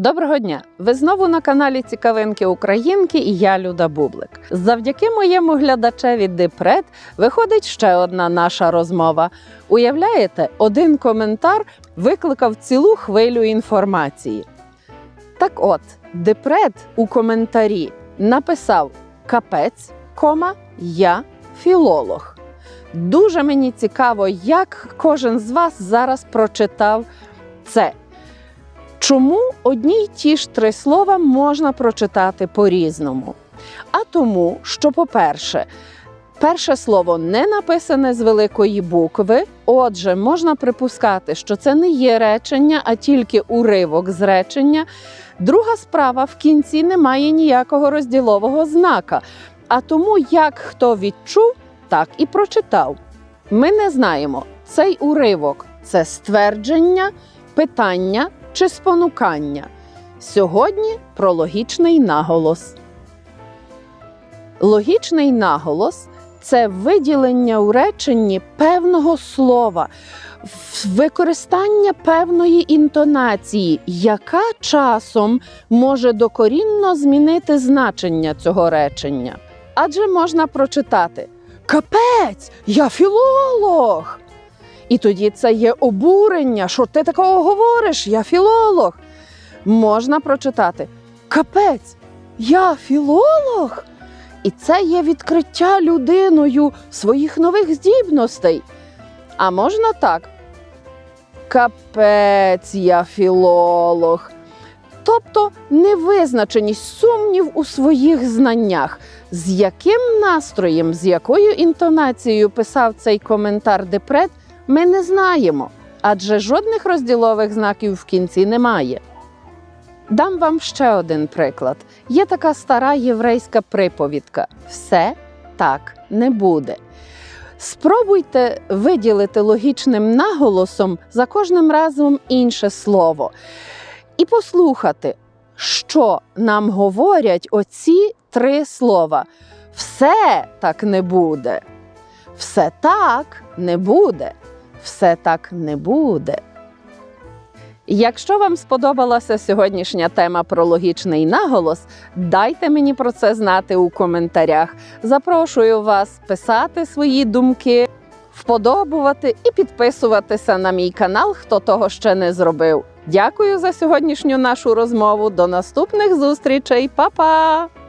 Доброго дня! Ви знову на каналі Цікавинки Українки і я Люда Бублик. Завдяки моєму глядачеві Дипред виходить ще одна наша розмова. Уявляєте, один коментар викликав цілу хвилю інформації. Так от, Депред у коментарі написав Капець, кома, я філолог. Дуже мені цікаво, як кожен з вас зараз прочитав це. Чому одні й ті ж три слова можна прочитати по-різному? А тому, що, по-перше, перше слово не написане з великої букви, отже, можна припускати, що це не є речення, а тільки уривок з речення. Друга справа в кінці немає ніякого розділового знака. А тому, як хто відчув, так і прочитав. Ми не знаємо, цей уривок це ствердження, питання чи спонукання. Сьогодні про логічний наголос. Логічний наголос це виділення у реченні певного слова, використання певної інтонації, яка часом може докорінно змінити значення цього речення. Адже можна прочитати Капець, я філолог. І тоді це є обурення, що ти такого говориш, я філолог. Можна прочитати Капець, я філолог. І це є відкриття людиною своїх нових здібностей. А можна так. Капець, я філолог. Тобто невизначеність, сумнів у своїх знаннях. З яким настроєм, з якою інтонацією писав цей коментар Депред, ми не знаємо, адже жодних розділових знаків в кінці немає. Дам вам ще один приклад. Є така стара єврейська приповідка: все так не буде. Спробуйте виділити логічним наголосом за кожним разом інше слово і послухати, що нам говорять оці три слова. Все так не буде. Все так не буде. Все так не буде. Якщо вам сподобалася сьогоднішня тема про логічний наголос, дайте мені про це знати у коментарях. Запрошую вас писати свої думки, вподобувати і підписуватися на мій канал, хто того ще не зробив. Дякую за сьогоднішню нашу розмову. До наступних зустрічей, Па-па!